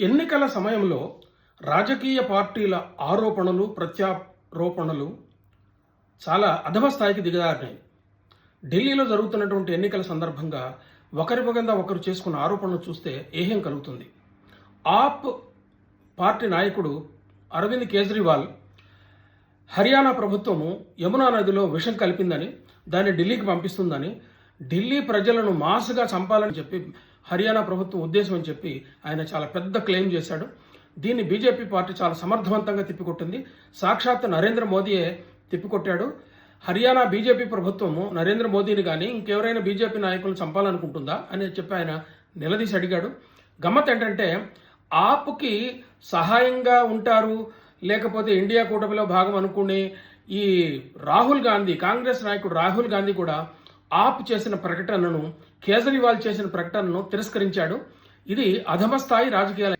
ఎన్నికల సమయంలో రాజకీయ పార్టీల ఆరోపణలు ప్రత్యారోపణలు చాలా అధమ స్థాయికి దిగజారినాయి ఢిల్లీలో జరుగుతున్నటువంటి ఎన్నికల సందర్భంగా ఒకరి కింద ఒకరు చేసుకున్న ఆరోపణలు చూస్తే ఏహ్యం కలుగుతుంది? ఆప్ పార్టీ నాయకుడు అరవింద్ కేజ్రీవాల్ హర్యానా ప్రభుత్వము యమునా నదిలో విషం కలిపిందని దాన్ని ఢిల్లీకి పంపిస్తుందని ఢిల్లీ ప్రజలను మాసుగా చంపాలని చెప్పి హర్యానా ప్రభుత్వం ఉద్దేశం అని చెప్పి ఆయన చాలా పెద్ద క్లెయిమ్ చేశాడు. దీన్ని బీజేపీ పార్టీ చాలా సమర్థవంతంగా తిప్పికొట్టింది. సాక్షాత్ నరేంద్ర మోదీయే తిప్పికొట్టాడు. హర్యానా బీజేపీ ప్రభుత్వము నరేంద్ర మోదీని కానీ ఇంకెవరైనా బీజేపీ నాయకులను చంపాలనుకుంటుందా అని చెప్పి ఆయన నిలదీసి అడిగాడు. గమ్మత్ ఏంటంటే ఆప్కి సహాయంగా ఉంటారు. లేకపోతే ఇండియా కూటమిలో భాగం అనుకునే ఈ రాహుల్ గాంధీ కాంగ్రెస్ నాయకుడు రాహుల్ గాంధీ కూడా ఆప్ చేసిన ప్రకటనను కేజ్రీవాల్ చేసిన ప్రకటనను తిరస్కరించాడు. ఇది అధమ స్థాయి రాజకీయాలు